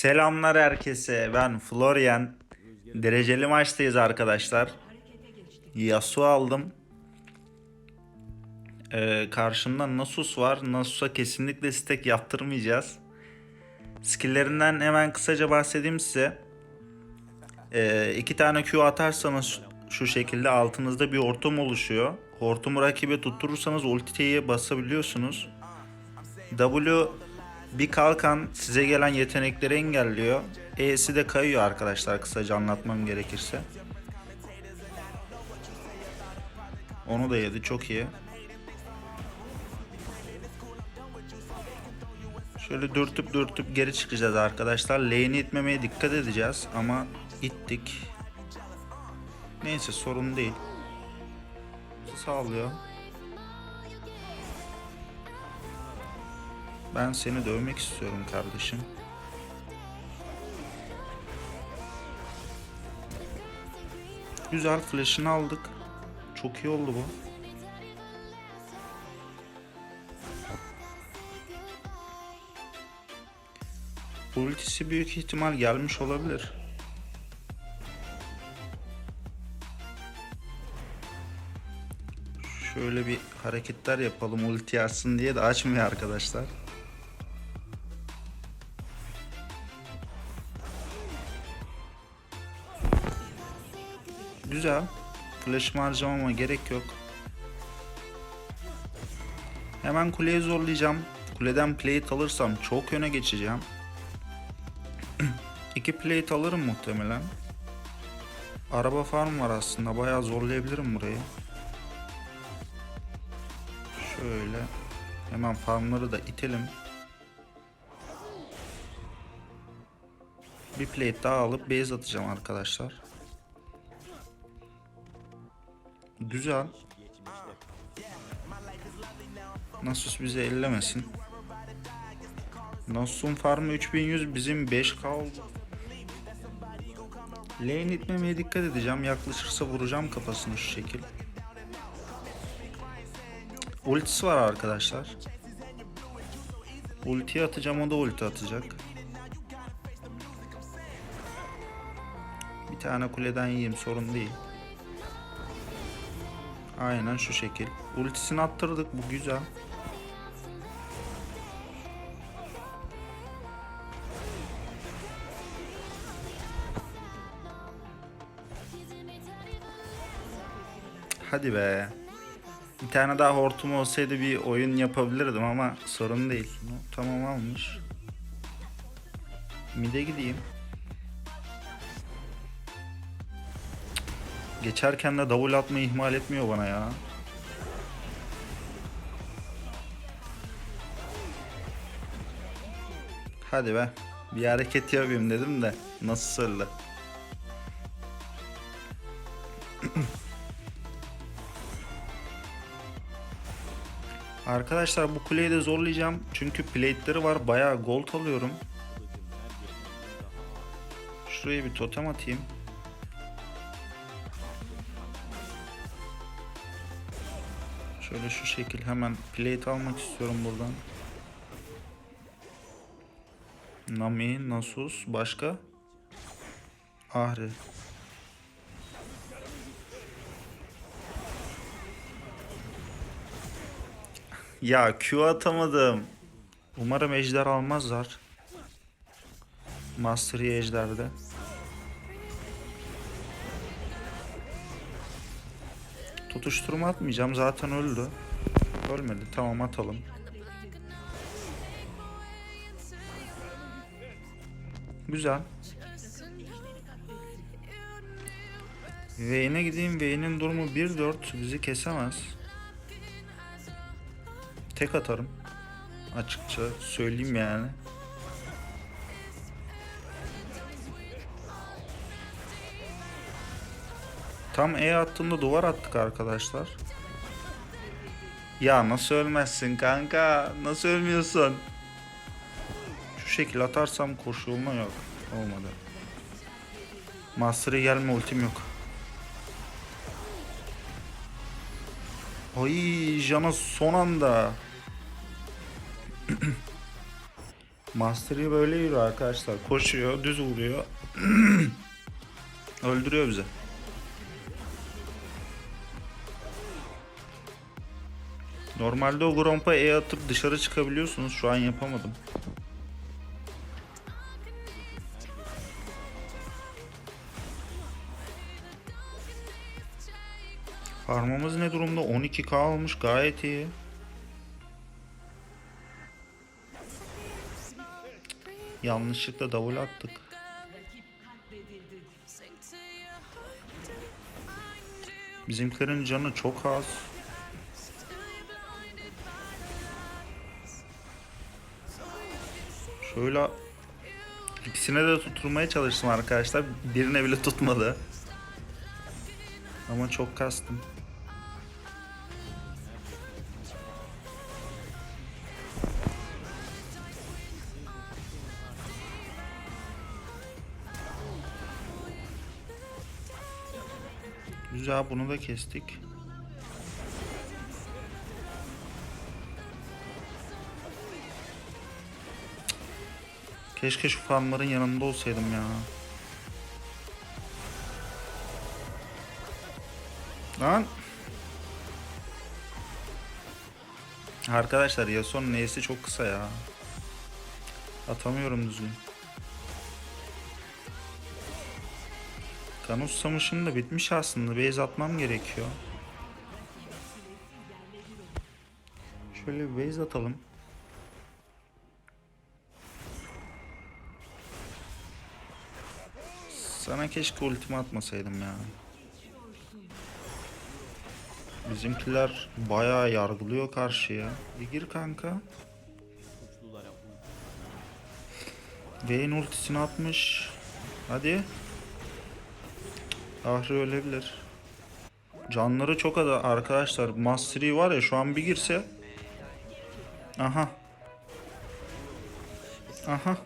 Selamlar herkese. Ben Florian. Dereceli maçtayız arkadaşlar. Yasuo aldım. Ee, karşımda Nasus var. Nasus'a kesinlikle stack yaptırmayacağız. Skill'lerinden hemen kısaca bahsedeyim size. Ee, iki tane Q atarsanız şu şekilde altınızda bir hortum oluşuyor. Hortumu rakibe tutturursanız ultiyi basabiliyorsunuz. W bir kalkan size gelen yetenekleri engelliyor. E'si de kayıyor arkadaşlar kısaca anlatmam gerekirse. Onu da yedi çok iyi. Şöyle dürtüp dürtüp geri çıkacağız arkadaşlar. Lane'i itmemeye dikkat edeceğiz ama ittik. Neyse sorun değil. Sağlıyor. Ben seni dövmek istiyorum kardeşim. Güzel flash'ını aldık. Çok iyi oldu bu. Ultisi büyük ihtimal gelmiş olabilir. Şöyle bir hareketler yapalım ulti açsın diye de açmıyor arkadaşlar. Güzel. Flash harcamama gerek yok. Hemen kuleye zorlayacağım. Kuleden plate alırsam çok öne geçeceğim. İki plate alırım muhtemelen. Araba farm var aslında. Bayağı zorlayabilirim burayı. Şöyle. Hemen farmları da itelim. Bir plate daha alıp base atacağım arkadaşlar. Güzel. Nasus bizi ellemesin. Nasus'un farmı 3100 bizim 5k oldu. Lane itmemeye dikkat edeceğim. Yaklaşırsa vuracağım kafasını şu şekil. Ultisi var arkadaşlar. Ulti atacağım o da ulti atacak. Bir tane kuleden yiyeyim sorun değil. Aynen şu şekil. Ultisini attırdık bu güzel. Hadi be. Bir tane daha hortum olsaydı bir oyun yapabilirdim ama sorun değil. Tamam almış. Mide gideyim. Geçerken de double atmayı ihmal etmiyor bana ya. Hadi be. Bir hareket yapayım dedim de nasıl söyle. Arkadaşlar bu kuleyi de zorlayacağım. Çünkü plate'leri var. Bayağı gold alıyorum. Şuraya bir totem atayım. Şu şekil hemen plate almak istiyorum buradan. Nami, Nasus, başka? Ahri. Ya Q atamadım. Umarım ejder almazlar. Master ejderde. Tutuşturma atmayacağım zaten öldü. Ölmedi tamam atalım. Güzel. Vayne'e gideyim. Vayne'in durumu 1-4 bizi kesemez. Tek atarım. Açıkça söyleyeyim yani. Tam E attığında duvar attık arkadaşlar. Ya nasıl ölmezsin kanka? Nasıl ölmüyorsun? Şu şekil atarsam koşu yoluna yok. Olmadı. Master'e gelme ultim yok. Ay Jana son anda. Mastery böyle yürüyor arkadaşlar. Koşuyor, düz vuruyor. Öldürüyor bizi. Normalde o Gromp'a E atıp dışarı çıkabiliyorsunuz. Şu an yapamadım. Farmımız ne durumda? 12k olmuş gayet iyi. Yanlışlıkla double attık. Bizimkilerin canı çok az. Şöyle ikisine de tutturmaya çalıştım arkadaşlar. Birine bile tutmadı. Ama çok kastım. Güzel bunu da kestik. Keşke şu farmların yanında olsaydım ya. Lan. Arkadaşlar Yasuo'nun neyse çok kısa ya. Atamıyorum düzgün. Kanus Samış'ın da bitmiş aslında. Base atmam gerekiyor. Şöyle bir base atalım. Sana keşke ultimi atmasaydım ya. Bizimkiler bayağı yargılıyor karşıya. Bir gir kanka. Vayne ultisini atmış. Hadi. Ahri ölebilir. Canları çok az arkadaşlar. Mastery var ya şu an bir girse. Aha. Aha.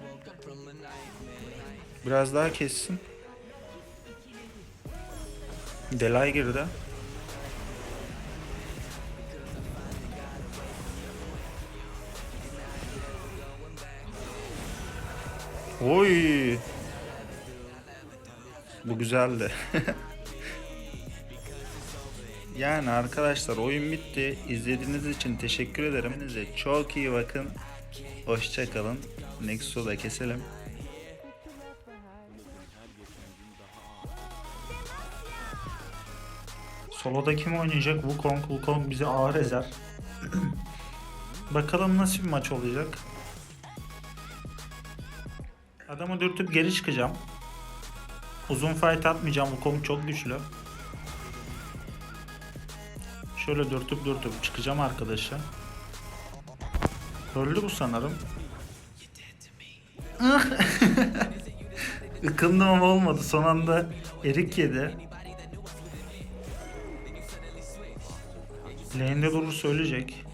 Biraz daha kessin. Delay girdi. Oy. Bu güzeldi. yani arkadaşlar oyun bitti. İzlediğiniz için teşekkür ederim. Kendinize çok iyi bakın. Hoşçakalın. Nexus'u da keselim. Solo'da kim oynayacak? Wukong. Wukong bizi ağır ezer. Bakalım nasıl bir maç olacak. Adamı dürtüp geri çıkacağım. Uzun fight atmayacağım. Wukong çok güçlü. Şöyle dürtüp dürtüp çıkacağım arkadaşa. Öldü bu sanırım. Ikındım ama olmadı. Son anda erik yedi. Lane'de durur söyleyecek.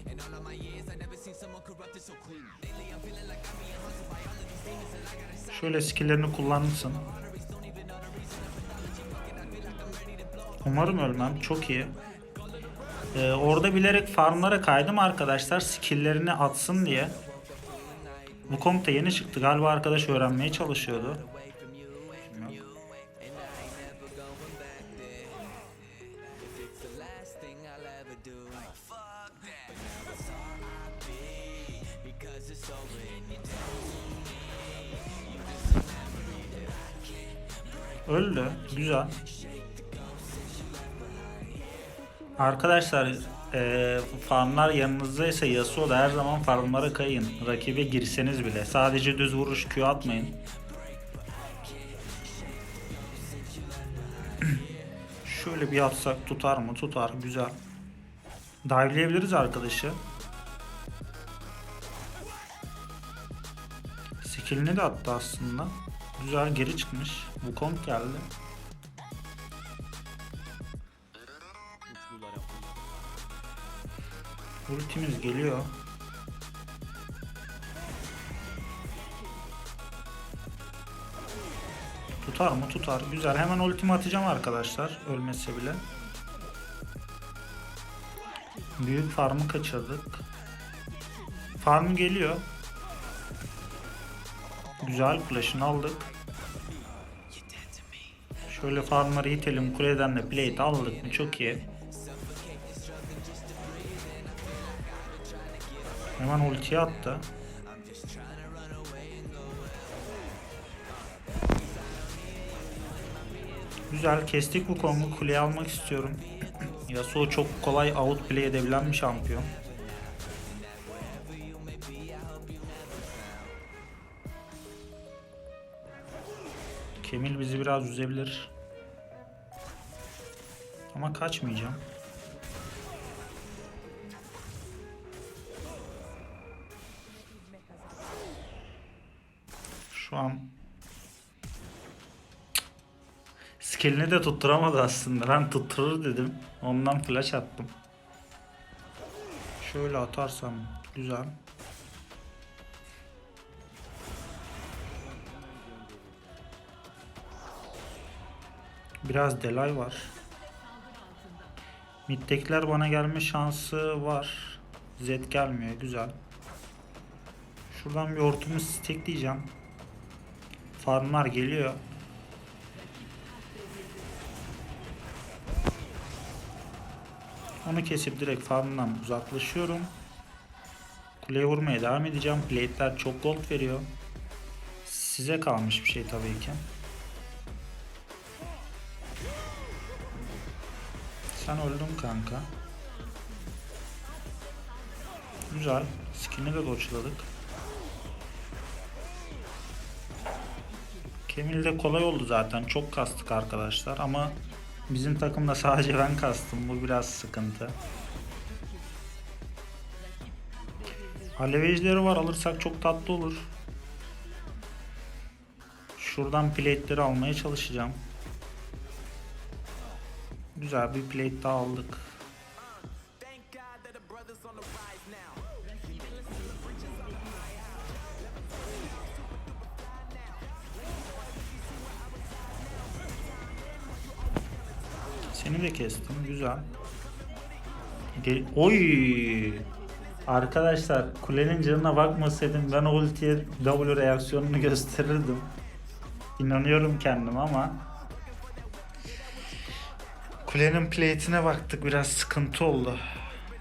Şöyle skill'lerini kullanırsın. Umarım ölmem. Çok iyi. Ee, orada bilerek farmlara kaydım arkadaşlar. Skill'lerini atsın diye. Bu komp da yeni çıktı. Galiba arkadaş öğrenmeye çalışıyordu. Öldü. Güzel. Arkadaşlar e, farmlar yanınızdaysa Yasuo'da her zaman farmlara kayın. Rakibe girseniz bile. Sadece düz vuruş Q atmayın. Şöyle bir atsak tutar mı? Tutar. Güzel. Dive'leyebiliriz arkadaşı. Skill'ini de attı aslında. Güzel geri çıkmış. Bu komp geldi. Ultimiz geliyor. Tutar mı? Tutar. Güzel. Hemen ultimi atacağım arkadaşlar. Ölmese bile. Büyük farmı kaçırdık. Farm geliyor. Güzel flash'ını aldık. Şöyle farmları itelim. Kuleden de plate aldık çok iyi. Hemen ultiyi attı. Güzel kestik bu Kong'u kuleye almak istiyorum. Yasuo çok kolay outplay edebilen bir şampiyon. Biraz üzebilir. Ama kaçmayacağım. Şu an Skillini de tutturamadı aslında. Ben tutturur dedim. Ondan flash attım. Şöyle atarsam güzel. Biraz delay var. Mid'dekiler bana gelme şansı var. Z gelmiyor. Güzel. Şuradan bir hortumu stackleyeceğim. Farmlar geliyor. Onu kesip direkt farmdan uzaklaşıyorum. Kuleye vurmaya devam edeceğim. Plate'ler çok gold veriyor. Size kalmış bir şey tabii ki. Sen öldün kanka. Güzel. Skin'i de doçladık. Kemil de kolay oldu zaten. Çok kastık arkadaşlar ama bizim takımda sadece ben kastım. Bu biraz sıkıntı. Alevecileri var. Alırsak çok tatlı olur. Şuradan plate'leri almaya çalışacağım. Güzel bir plate daha aldık. Seni de kestim. Güzel. Gel- Oy! Arkadaşlar kulenin canına bakmasaydım ben ultiye W reaksiyonunu gösterirdim. İnanıyorum kendim ama Kulenin plate'ine baktık biraz sıkıntı oldu.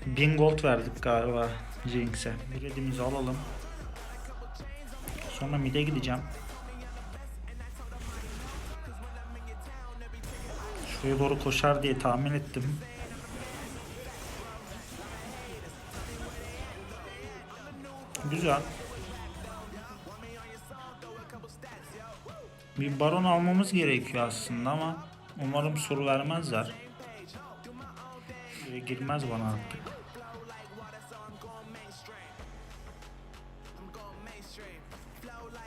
1000 gold verdik galiba Jinx'e. Biletimizi alalım. Sonra mid'e gideceğim. Şuraya doğru koşar diye tahmin ettim. Güzel. Bir baron almamız gerekiyor aslında ama umarım soru vermezler. Buraya girmez bana artık.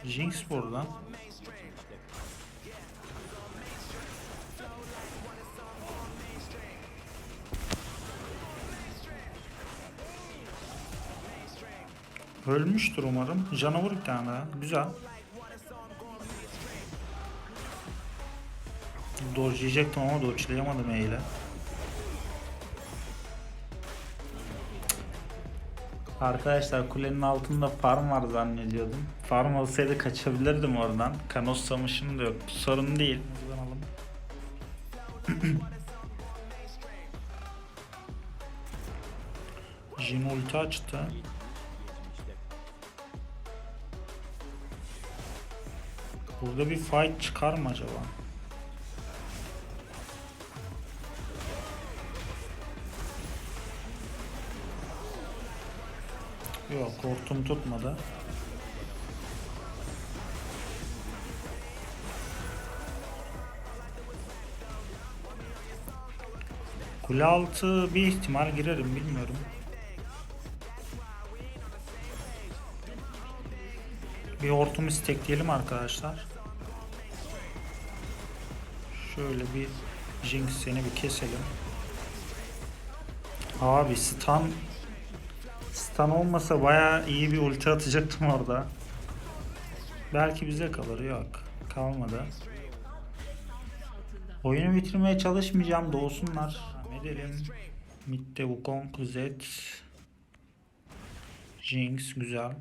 Jinx burada. Ölmüştür umarım. Canavar bir tane. Güzel. Dodge'layacaktım ama dodge'layamadım eyle. Arkadaşlar kulenin altında farm var zannediyordum. Farm olsaydı kaçabilirdim oradan. Kanos samışım da yok. Sorun değil. Jin ulti açtı. Burada bir fight çıkar mı acaba? Yok hortum tutmadı. Kule altı bir ihtimal girerim bilmiyorum. Bir hortumu stekleyelim arkadaşlar. Şöyle bir Jinx seni bir keselim. Abi stun Stun olmasa baya iyi bir ulti atacaktım orada. Belki bize kalır yok. Kalmadı. Oyunu bitirmeye çalışmayacağım. Doğsunlar. Edelim. Mid'de Wukong, Zed. Jinx güzel.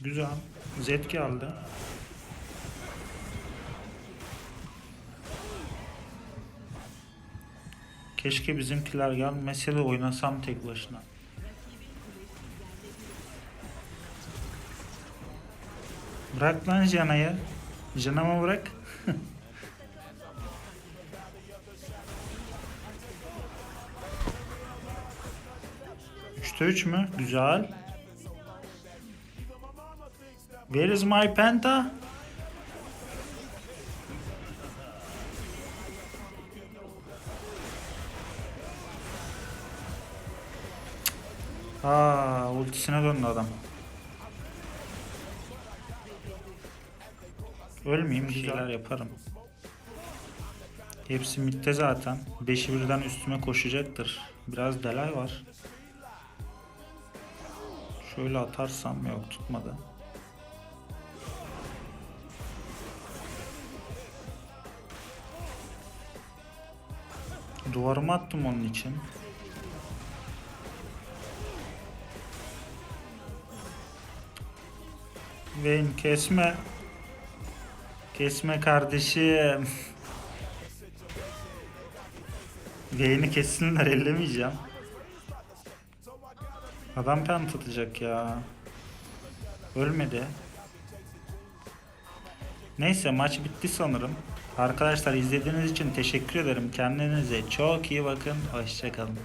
Güzel. Zed geldi. Keşke bizimkiler gelmese de oynasam tek başına. Bırak lan Jana'yı. Jana'mı bırak. Üçte üç mü? Güzel. Where is my penta? Aa, ultisine döndü adam. Ölmeyeyim bir şeyler yaparım. Hepsi midde zaten. Beşi birden üstüme koşacaktır. Biraz delay var. Şöyle atarsam yok tutmadı. Duvarıma attım onun için. Vayne kesme. Kesme kardeşim. Vayne'i kessinler ellemeyeceğim. Adam pen tutacak ya. Ölmedi. Neyse maç bitti sanırım. Arkadaşlar izlediğiniz için teşekkür ederim. Kendinize çok iyi bakın. Hoşçakalın.